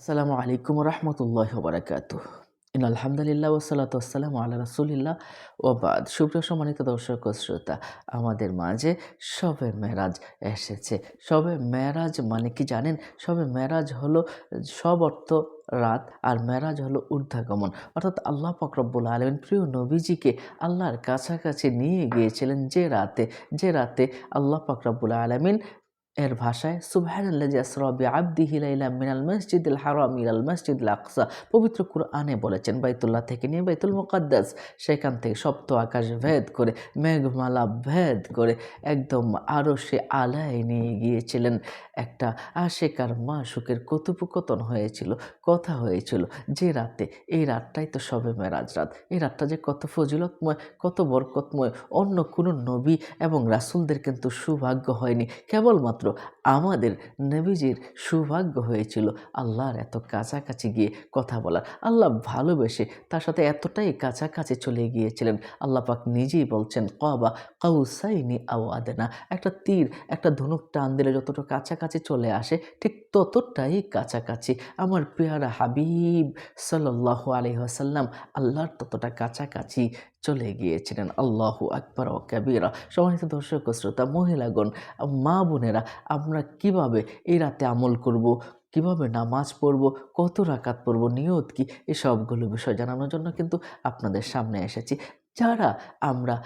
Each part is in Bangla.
আসসালামু আলাইকুম রহমতুল্লাহ বারাকাতু ইন আলহামদুলিল্লাহ ওসালাত আসসালাম আল্লাহ রাসুলিল্লাহ ওবাদ সুপ্রিয় সম্মানিত দর্শক শ্রোতা, আমাদের মাঝে সবে মেরাজ এসেছে। সবে মেরাজ মানে কি জানেন? সবে মেরাজ হলো সব অর্থ রাত আর মেরাজ হলো ঊর্ধ্বাগমন। অর্থাৎ আল্লাহ ফকরব্বুল আলমিন প্রিয় নবীজিকে আল্লাহর কাছাকাছি নিয়ে গিয়েছিলেন যে রাতে। যে রাতে আল্লাহ ফকরব্বুল আলমিন এর ভাষায় সুবহানাল্লাজি আসরা বিআবদিহি লাইলাম মিনাল মসজিদিল হারাম ইলাল মসজিদিল আকসা। পবিত্র কুরআনে বলেছেন, বাইতুল্লাহ থেকে নিয়ে বাইতুল মুকাদ্দাস, সেখান থেকে সপ্ত আকাশ ভেদ করে, মেঘমালা ভেদ করে একদম আরও সে আলায় নিয়ে গিয়েছিলেন। একটা আশেকার মা মাসুকের কথোপকথন হয়েছিল, কথা হয়েছিল যে রাতে, এই রাতটাই তো সবে মেরাজ রাত। এই রাতটা যে কত ফজিলতময়, কত বরকতময়, অন্য কোনো নবী এবং রাসুলদের কিন্তু সৌভাগ্য হয়নি। কেবলমাত্র আমাদের নবীজির সৌভাগ্য হয়েছিল আল্লাহর এত কাছাকাছি গিয়ে কথা বলার। আল্লাহ ভালোবেসে তার সাথে এতটাই কাছাকাছি চলে গিয়েছিলেন। আল্লাহ পাক নিজেই বলছেন, কবা কাউসাইনি আওয়াদেনা একটা তীর, একটা ধনুক টান দিলে যতটা কাছাকাছি চলে আসে, ঠিক ততটাই কাছাকাছি। আমার পেয়ারা হাবিব সাল্লাহ আলহাসাল্লাম আল্লাহর ততটা কাছাকাছি চলে গিয়েছিলেন। আল্লাহ আকবর ও কাবিরা। সম্মানিত দর্শক শ্রোতা, মহিলাগণ, মা বোনেরা, আমরা কীভাবে এই রাতে আমল করব? কীভাবে নামাজ পড়ব? কত রাকাত পড়ব? নিয়ত কি? এসবগুলো সবগুলো বিষয় জানানোর জন্য কিন্তু আপনাদের সামনে এসেছি। যারা আমরা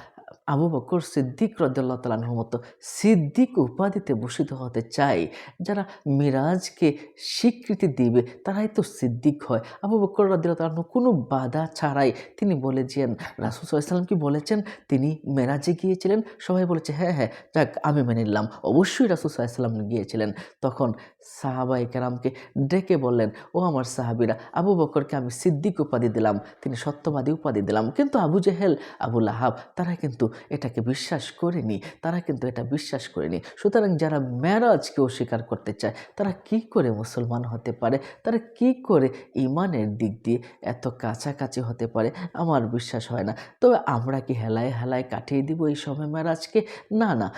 আবু বকর সিদ্দিক রদুল্লাহ তালাহর মতো সিদ্দিক উপাধিতে ভূষিত হতে চাই, যারা মিরাজকে স্বীকৃতি দিবে, তারাই তো সিদ্দিক হয়। আবু বকর রদুল্লাহ তালাহ কোনো বাধা ছাড়াই তিনি বলেছেন, রাসুল সাল্লাম কি বলেছেন, তিনি মেরাজে গিয়েছিলেন। সবাই বলেছে হ্যাঁ হ্যাঁ যাক, আমি মেনে নিলাম। অবশ্যই রাসুল সাল্লাম গিয়েছিলেন। তখন সাহাবাই কেরামকে ডেকে বললেন, ও আমার সাহাবিরা, আবু বকরকে আমি সিদ্দিক উপাধি দিলাম, তিনি সত্যবাদী উপাধি দিলাম। কিন্তু আবু জেহেল আবু লাহাব, তারা কিন্তু এটাকে বিশ্বাস করেনি, তারা কিন্তু এটা বিশ্বাস করেনি। সুতরাং যারা ম্যারাজকে অস্বীকার করতে চায়, তারা কি করে মুসলমান হতে পারে? তারা কি করে ইমানের দিক দিয়ে এত কাছাকাছি হতে পারে? আমার বিশ্বাস হয় না। তবে আমরা কি হেলায় হেলায় কাটিয়ে দিব এই সময় ম্যারাজকে না না।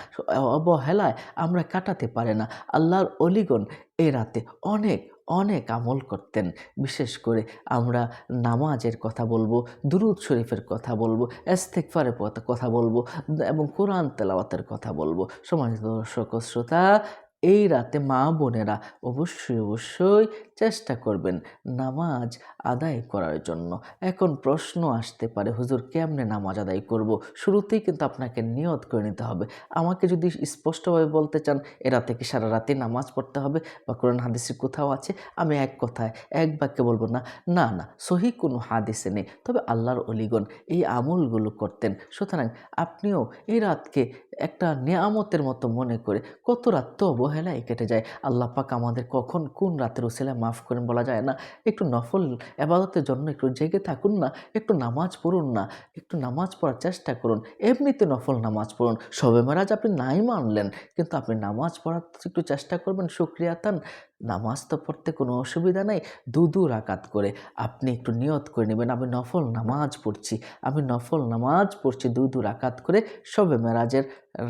অবহেলায় আমরা কাটাতে পারে না। আল্লাহর অলিগণ এ রাতে অনেক অনেক আমল করতেন। বিশেষ করে আমরা নামাজের কথা বলব, দুরুদ শরীফের কথা বলব এস্তেকফারের কথা বলব এবং কোরআন তেলাওয়াতের কথা বলব। সমাজ দর্শক শ্রোতা এই রাতে মা বোনেরা অবশ্যই অবশ্যই চেষ্টা করবেন নামাজ আদায় করার জন্য। এখন প্রশ্ন আসতে পারে, হুজুর, কেমনে নামাজ আদায় করব? শুরুতেই কিন্তু আপনাকে নিয়ত করে নিতে হবে। আমাকে যদি স্পষ্টভাবে বলতে চান, এ রাতে কি সারা রাতে নামাজ পড়তে হবে? বা কোরআন হাদিসে কোথাও আছে, আমি এক কথায়, এক বাক্যে বলব না না না, সহি কোনো হাদিসে নেই। তবে আল্লাহর অলিগণ এই আমলগুলো করতেন। সুতরাং আপনিও এই রাতকে একটা নিয়ামতের মতো মনে করে, কত রাত তো অবহেলায় কেটে যায়। আল্লাহ পাক আমাদের কখন কোন রাতের ওসিলা মাফ করেন বলা যায় না। একটু নফল আবাদতের জন্য একটু জেগে থাকুন না, একটু নামাজ পড়ুন না, একটু নামাজ পড়ার চেষ্টা করুন। এমনিতে নফল নামাজ পড়ুন। সবে মারাজ আপনি নাই মানলেন, কিন্তু আপনি নামাজ পড়ার একটু চেষ্টা করবেন সুক্রিয়াতান নামাজ তো পড়তে কোনো অসুবিধা নাই। দু দু রাকাত করে আপনি একটু নিয়ত করে নেবেন। আমি নফল নামাজ পড়ছি। আমি নফল নামাজ পড়ছি দু দু রাকাত করে সবে মেরাজের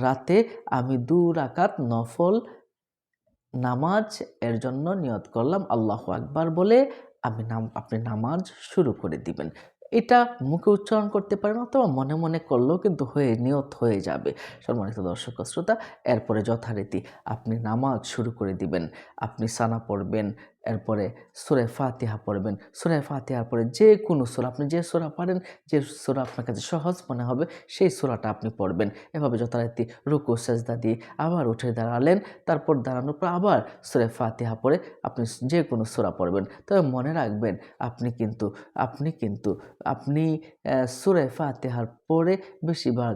রাতে আমি দু রাকাত নফল নামাজ এর জন্য নিয়ত করলাম। আল্লাহ আকবার বলে আমি নাম, আপনি নামাজ শুরু করে দিবেন। এটা মুখে উচ্চারণ করতে পারে না অথবা মনে মনে করলেও কিন্তু হয়ে, নিয়ত হয়ে যাবে। সম্মানিত দর্শক শ্রোতা, এরপরে যথারীতি আপনি নামাজ শুরু করে দিবেন, আপনি সানা পড়বেন এরপরে সুরে ফাতিহা পড়বেন। সুরে ফাতিহার পরে যে কোনো সুরা, আপনি যে সুরা পারেন, যে সুরা আপনার কাছে সহজ মনে হবে, সেই সুরাটা আপনি পড়বেন। এভাবে যথারীতি রুকু, সেজদা দিয়ে আবার উঠে দাঁড়ালেন, তারপর দাঁড়ানোর পর আবার সুরে ফাতিহা পড়ে আপনি যে কোনো সুরা পড়বেন। তবে মনে রাখবেন, আপনি কিন্তু আপনি কিন্তু, আপনি সুরে ফাতিহার পরে বেশিরভাগ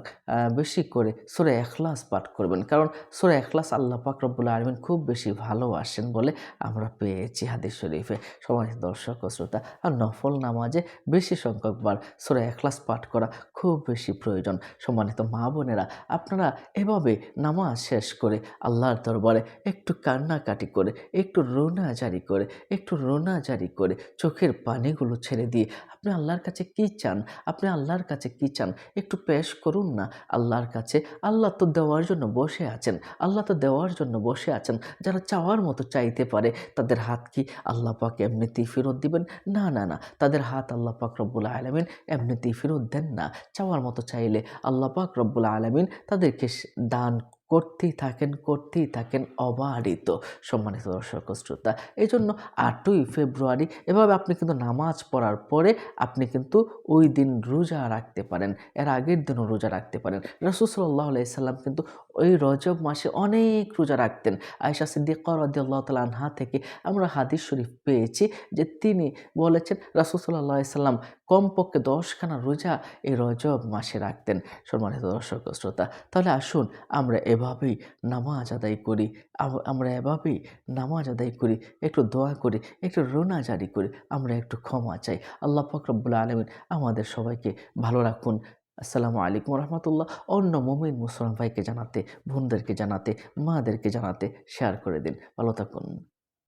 বেশি করে সুরে এখলাস পাঠ করবেন। কারণ সুরে এখলাস আল্লাহ পাক রব্বুল আলমিন খুব বেশি ভালোবাসেন বলে আমরা পেয়েছি হাদিস শরীফে। সমাজ দর্শক ও শ্রোতা, আর নফল নামাজে বেশি সংখ্যকবার সোরা এখলাস পাঠ করা খুব বেশি প্রয়োজন। সম্মানিত মা বোনেরা, আপনারা এভাবে নামাজ শেষ করে আল্লাহর দরবারে একটু কান্নাকাটি করে, একটু রোনা জারি করে, একটু রোনা জারি করে চোখের পানিগুলো ছেড়ে দিয়ে আপনি আল্লাহর কাছে কি চান, আপনি আল্লাহর কাছে কি চান একটু পেশ করুন না আল্লাহর কাছে। আল্লাহ তো দেওয়ার জন্য বসে আছেন। আল্লাহ তো দেওয়ার জন্য বসে আছেন। যারা চাওয়ার মতো চাইতে পারে, তাদের হাত কি আল্লাহ পাক এমনিতেই ফেরত দিবেন? না না না। তাদের হাত আল্লাহ পাক রব্বুল আলমিন এমনিতেই ফেরত দেন না। চাওয়ার মতো চাইলে আল্লাহ পাক রব্বুল আলমিন তাদেরকে দান করতেই থাকেন করতেই থাকেন অবারিত সম্মানিত দর্শক শ্রোতা। এই জন্য আটই ফেব্রুয়ারি, এভাবে আপনি কিন্তু নামাজ পড়ার পরে আপনি কিন্তু ওই দিন রোজা রাখতে পারেন। এর আগের দিনও রোজা রাখতে পারেন। রসুসল্লাহ আলাইসাল্লাম কিন্তু ওই রজব মাসে অনেক রোজা রাখতেন। আয়সা সিদ্দিকা রদিয়াল্লাহ তাল আনহা থেকে আমরা হাদিস শরীফ পেয়েছি যে তিনি বলেছেন রাসুসল্লাহ সাল্লাম কমপক্ষে দশখানা রোজা এই রজব মাসে রাখতেন। সম্মানিত দর্শক শ্রোতা, তাহলে আসুন আমরা এভাবেই নামাজ আদায় করি। আমরা এভাবেই নামাজ আদায় করি। একটু দোয়া করি, একটু রোনা জারি করি, আমরা একটু ক্ষমা চাই। আল্লাহ ফকরবুল্লা আলমিন আমাদের সবাইকে ভালো রাখুন আসসালামু আলাইকুম রহমতুল্লাহ। অন্য মোমিন মুসলমান ভাইকে জানাতে, বোনদেরকে জানাতে, মাদেরকে জানাতে শেয়ার করে দিন। ভালো থাকুন।